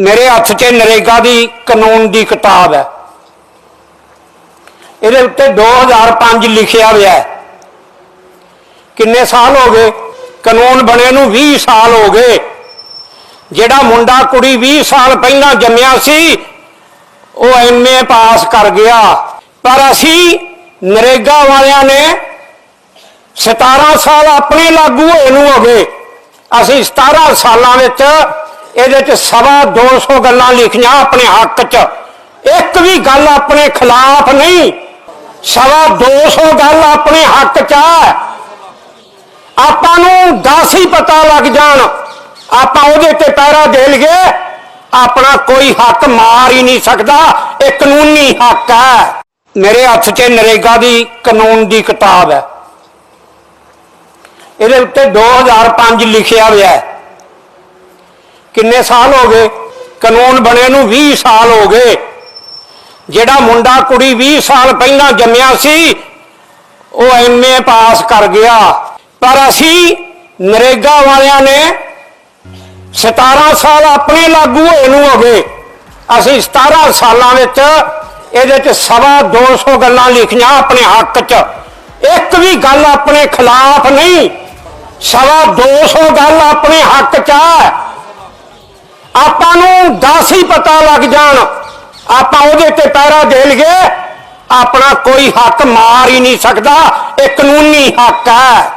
ਮੇਰੇ ਹੱਥ 'ਚ ਨਰੇਗਾ ਦੀ ਕਾਨੂੰਨ ਦੀ ਕਿਤਾਬ ਹੈ। ਇਹਦੇ ਉੱਤੇ 2005 ਲਿਖਿਆ ਹੋਇਆ ਹੈ। ਕਿੰਨੇ ਸਾਲ ਹੋ ਗਏ? ਕਾਨੂੰਨ ਬਣੇ ਨੂੰ 20 ਸਾਲ ਹੋ ਗਏ। ਜਿਹੜਾ ਮੁੰਡਾ ਕੁੜੀ 20 ਸਾਲ ਪਹਿਲਾਂ ਜੰਮਿਆ ਸੀ, ਉਹ ਐਮਏ ਪਾਸ ਕਰ ਗਿਆ। ਪਰ ਅਸੀਂ ਨਰੇਗਾ ਵਾਲਿਆਂ ਨੇ 17 ਸਾਲ ਆਪਣੇ ਲਾਗੂ ਹੋਏ ਨੂੰ ਹੋ ਗਏ। ਅਸੀਂ 17 ਸਾਲਾਂ ਵਿੱਚ ਇਹਦੇ ਚ ਸਵਾ 200 ਗੱਲਾਂ ਲਿਖੀਆਂ ਆਪਣੇ ਹੱਕ 'ਚ। ਇੱਕ ਵੀ ਗੱਲ ਆਪਣੇ ਖਿਲਾਫ ਨਹੀਂ। ਸਵਾ 200 ਗੱਲ ਆਪਣੇ ਹੱਕ 'ਚ ਹੈ ਆਪਾਂ ਨੂੰ ਦਸ ਹੀ ਪਤਾ ਲੱਗ ਜਾਣ। ਆਪਾਂ ਉਹਦੇ ਤੇ ਪੈਰਾ ਦੇ ਲਈਏ। ਆਪਣਾ ਕੋਈ ਹੱਕ ਮਾਰ ਹੀ ਨਹੀਂ ਸਕਦਾ। ਇਹ ਕਾਨੂੰਨੀ ਹੱਕ ਹੈ। ਮੇਰੇ ਹੱਥ 'ਚ ਨਰੇਗਾ ਦੀ ਕਾਨੂੰਨ ਦੀ ਕਿਤਾਬ ਹੈ। ਇਹਦੇ ਉੱਤੇ 2005 ਲਿਖਿਆ ਹੋਇਆ ਹੈ। ਕਿੰਨੇ ਸਾਲ ਹੋ ਗਏ? ਕਾਨੂੰਨ ਬਣੇ ਨੂੰ 20 ਸਾਲ ਹੋ ਗਏ। ਜਿਹੜਾ ਮੁੰਡਾ ਕੁੜੀ 20 ਸਾਲ ਪਹਿਲਾਂ ਜੰਮਿਆ ਸੀ, ਉਹ ਐਮਏ ਪਾਸ ਕਰ ਗਿਆ। ਪਰ ਅਸੀਂ ਨਰੇਗਾ ਵਾਲਿਆਂ ਨੇ 17 ਸਾਲ ਆਪਣੇ ਲਾਗੂ ਹੋਏ ਨੂੰ ਹੋ ਗਏ। ਅਸੀਂ 17 ਸਾਲਾਂ ਵਿੱਚ ਇਹਦੇ ਚ ਸਵਾ 200 ਗੱਲਾਂ ਲਿਖੀਆਂ ਆਪਣੇ ਹੱਕ 'ਚ। ਇੱਕ ਵੀ ਗੱਲ ਆਪਣੇ ਖਿਲਾਫ ਨਹੀਂ, ਸਵਾ 200 ਗੱਲ ਆਪਣੇ ਹੱਕ 'ਚ ਆ। ਆਪਾਂ ਨੂੰ ਦਸ ਹੀ ਪਤਾ ਲੱਗ ਜਾਣ। ਆਪਾਂ ਉਹਦੇ ਤੇ ਪੈਰਾ ਦੇ ਲਈਏ ਆਪਣਾ ਕੋਈ ਹੱਕ ਮਾਰ ਹੀ ਨਹੀਂ ਸਕਦਾ, ਇਹ ਕਾਨੂੰਨੀ ਹੱਕ ਹੈ।